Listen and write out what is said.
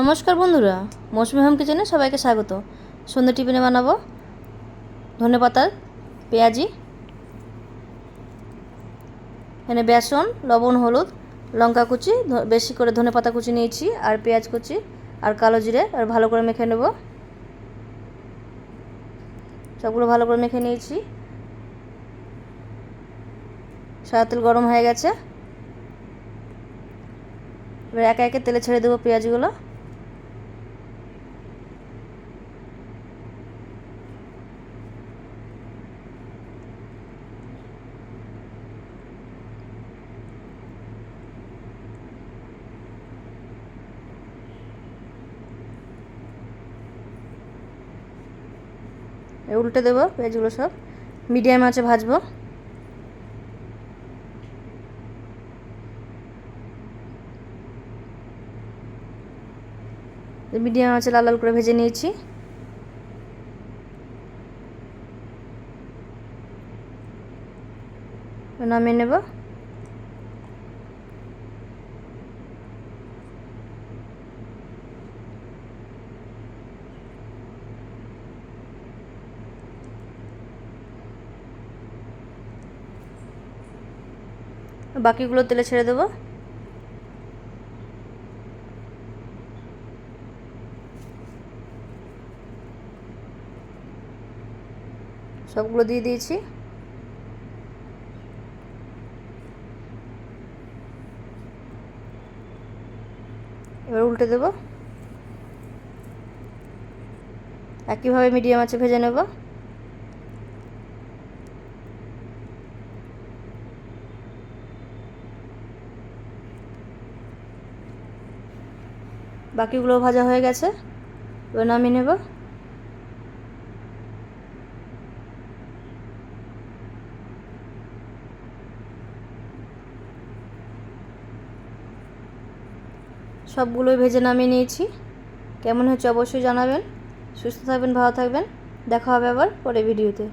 নমস্কার বন্ধুরা, মৌসুমি হোম কিচেনে সবাইকে স্বাগত। সন্ধ্যে টিফিনে বানাবো ধনে পাতার পেঁয়াজি, এখানে বেসন, লবণ, হলুদ, লঙ্কা কুচি বেশি করে ধনে পাতা কুচি নিয়েছি, আর পেঁয়াজ কুচি, আর কালো জিরে, আর ভালো করে মেখে নেব। সবগুলো ভালো করে মেখে নিয়েছি। সাদা তেল গরম হয়ে গেছে। এবার একে একে তেলে ছেড়ে দেবো পেঁয়াজগুলো। উল্টে দেবো পেঁয়াজগুলো সব। মিডিয়াম আঁচে ভাজবো। মিডিয়াম আঁচে লাল লাল করে ভেজে নিয়েছি। নামিয়ে নেব। বাকিগুলো তেলে ছেড়ে দেবো। সবগুলো দিয়ে দিয়েছি। এবার উল্টে দেবো। একইভাবে মিডিয়াম আছে ভেজে নেব। বাকিগুলো ভাজা হয়ে গেছে। এবার নামিয়ে নেব। সবগুলোই ভেজে নামিয়ে নিয়েছি। কেমন হচ্ছে অবশ্যই জানাবেন। সুস্থ থাকবেন, ভালো থাকবেন। দেখা হবে আবার পরে ভিডিওতে।